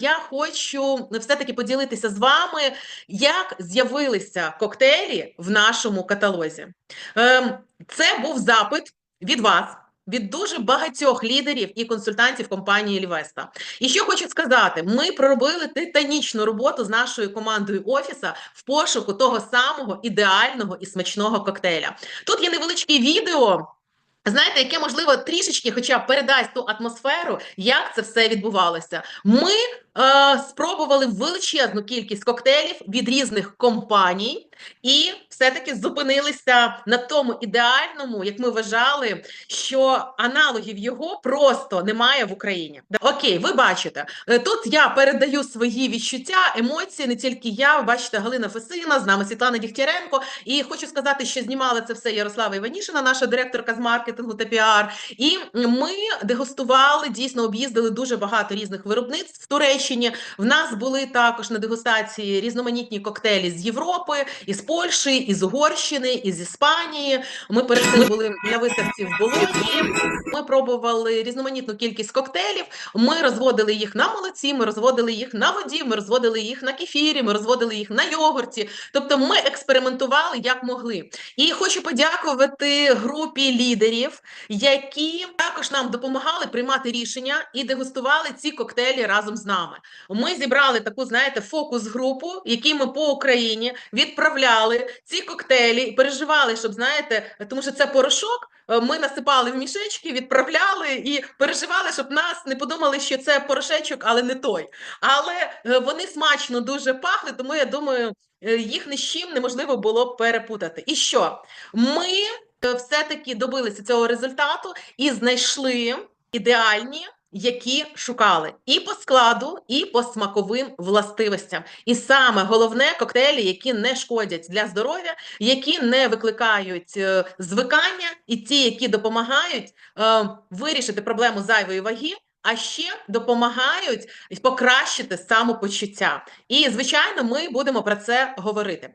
я хочу все-таки поділитися з вами, як з'явилися коктейлі в нашому каталозі. Ем, Це був запит від вас. Від дуже багатьох лідерів і консультантів компанії Лівеста. І що хочу сказати, ми проробили титанічну роботу з нашою командою офіса в пошуку того самого ідеального і смачного коктейля. Тут є невеличке відео. Знаєте, яке можливо трішечки, хоча б передасть ту атмосферу, як це все відбувалося. Ми е, спробували величезну кількість коктейлів від різних компаній, і все-таки зупинилися на тому ідеальному, як ми вважали, що аналогів його просто немає в Україні. Окей, ви бачите, е, тут я передаю свої відчуття, емоції, не тільки я. Бачите, Галина Фесина, з нами Світлана Дігтяренко. І хочу сказати, що знімала це все Ярослава Іванішина, наша директорка з маркетингу та піар. І ми дегустували, дійсно об'їздили дуже багато різних виробництв в Туреччині. В нас були також на дегустації різноманітні коктейлі з Європи, із Польщі, із Угорщини, із Іспанії. Ми перед були на виставці в Болоні. Ми пробували різноманітну кількість коктейлів. Ми розводили їх на молоці, ми розводили їх на воді, ми розводили їх на кефірі, ми розводили їх на йогурті. Тобто ми експериментували як могли. І хочу подякувати групі лідерів, які також нам допомагали приймати рішення і дегустували ці коктейлі разом з нами. Ми зібрали таку, знаєте, фокус-групу, які ми по Україні відправляли ці коктейлі і переживали, щоб знаєте, тому що це порошок. е, Ми насипали в мішечки, відправляли і переживали, щоб нас не подумали, що це порошечок, але не той. Але е, вони смачно дуже пахли, тому я думаю, е, їх ні з чим неможливо було перепутати. І що? Ми все-таки добилися цього результату і знайшли ідеальні. Які шукали і по складу, і по смаковим властивостям, і саме головне коктейлі, які не шкодять для здоров'я, які не викликають е, звикання, і ті, які допомагають е, вирішити проблему зайвої ваги, а ще допомагають покращити самопочуття. І звичайно, ми будемо про це говорити.